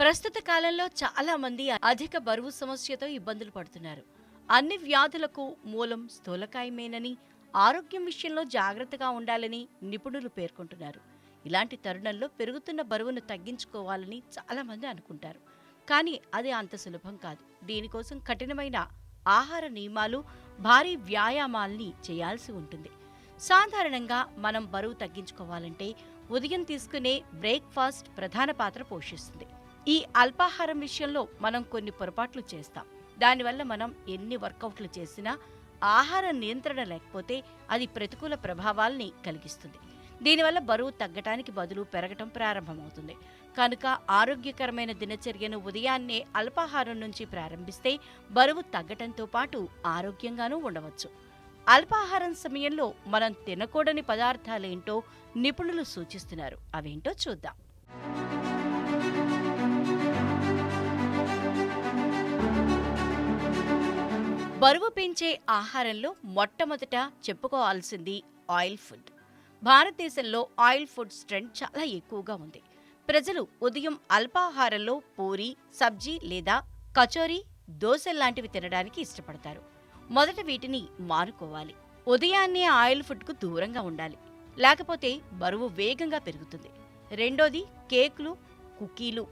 ప్రస్తుత కాలంలో చాలా మంది అధిక బరువు సమస్యతో ఇబ్బందులు పడుతున్నారు. అన్ని వ్యాధులకు మూలం స్థూలకాయమేనని ఆరోగ్యం విషయంలో జాగ్రత్తగా ఉండాలని నిపుణులు పేర్కొంటున్నారు. ఇలాంటి తరుణంలో పెరుగుతున్న బరువును తగ్గించుకోవాలని చాలా మంది అనుకుంటారు. కానీ అది అంత సులభం కాదు. దీనికోసం కఠినమైన ఆహార నియమాలు భారీ వ్యాయామాల్ని చేయాల్సి ఉంటుంది. సాధారణంగా మనం బరువు తగ్గించుకోవాలంటే ఉదయం తీసుకునే బ్రేక్ఫాస్ట్ ప్రధాన పాత్ర పోషిస్తుంది. ఈ అల్పాహారం విషయంలో మనం కొన్ని పొరపాట్లు చేస్తాం. దానివల్ల మనం ఎన్ని వర్కౌట్లు చేసినా ఆహార నియంత్రణ లేకపోతే అది ప్రతికూల ప్రభావాల్ని కలిగిస్తుంది. దీనివల్ల బరువు తగ్గటానికి బదులు పెరగటం ప్రారంభమవుతుంది. కనుక ఆరోగ్యకరమైన దినచర్యను ఉదయాన్నే అల్పాహారం నుంచి ప్రారంభిస్తే బరువు తగ్గటంతో పాటు ఆరోగ్యంగానూ ఉండవచ్చు. అల్పాహారం సమయంలో మనం తినకూడని పదార్థాలేంటో నిపుణులు సూచిస్తున్నారు. అవేంటో చూద్దాం. బరువు పెంచే ఆహారంలో మొట్టమొదట చెప్పుకోవాల్సింది ఆయిల్ ఫుడ్. భారతదేశంలో ఆయిల్ ఫుడ్స్ ట్రెండ్ చాలా ఎక్కువగా ఉంది. ప్రజలు ఉదయం అల్పాహారంలో పూరి సబ్జీ లేదా కచోరీ దోశ లాంటివి తినడానికి ఇష్టపడతారు. మొదట వీటిని మానుకోవాలి. ఉదయాన్నే ఆయిల్ ఫుడ్కు దూరంగా ఉండాలి. లేకపోతే బరువు వేగంగా పెరుగుతుంది. రెండోది కేకులు కుకీలు.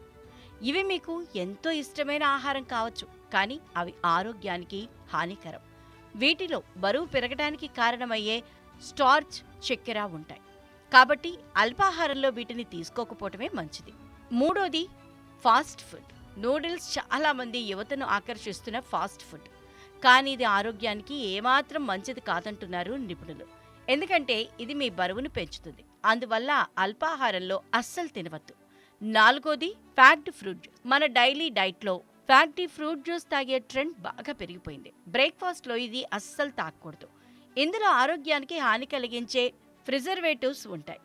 ఇవి మీకు ఎంతో ఇష్టమైన ఆహారం కావచ్చు. కానీ అవి ఆరోగ్యానికి హానికరం. వీటిలో బరువు పెరగడానికి కారణమయ్యే స్టార్చ్ చక్కెర ఉంటాయి. కాబట్టి అల్పాహారంలో వీటిని తీసుకోకపోవటమే మంచిది. మూడోది ఫాస్ట్ ఫుడ్. నూడిల్స్ చాలా మంది యువతను ఆకర్షిస్తున్న ఫాస్ట్ ఫుడ్. కానీ ఇది ఆరోగ్యానికి ఏమాత్రం మంచిది కాదంటున్నారు నిపుణులు. ఎందుకంటే ఇది మీ బరువును పెంచుతుంది. అందువల్ల అల్పాహారంలో అస్సలు తినవద్దు. నాలుగోది ఫ్యాక్డ్ ఫ్రూట్. మన డైలీ డైట్లో ఫ్యాక్టీ ఫ్రూట్ జ్యూస్ తాగే ట్రెండ్ బాగా పెరిగిపోయింది. బ్రేక్ఫాస్ట్లో ఇది అస్సలు తాగకూడదు ఇందులో ఆరోగ్యానికి హాని కలిగించే ప్రిజర్వేటివ్స్ ఉంటాయి.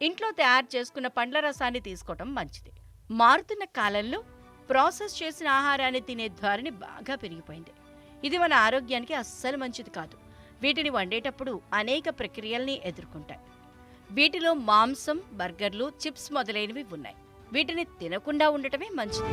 ఇంట్లో తయారు చేసుకున్న పండ్ల రసాన్ని తీసుకోవడం మంచిది. మారుతున్న కాలంలో ప్రాసెస్ చేసిన ఆహారాన్ని తినే ధోరణి బాగా పెరిగిపోయింది. ఇది మన ఆరోగ్యానికి అస్సలు మంచిది కాదు. వీటిని వండేటప్పుడు అనేక ప్రక్రియల్ని ఎదుర్కొంటాయి. వీటిలో మాంసం బర్గర్లు చిప్స్ మొదలైనవి ఉన్నాయి. వీటిని తినకుండా ఉండటమే మంచిది.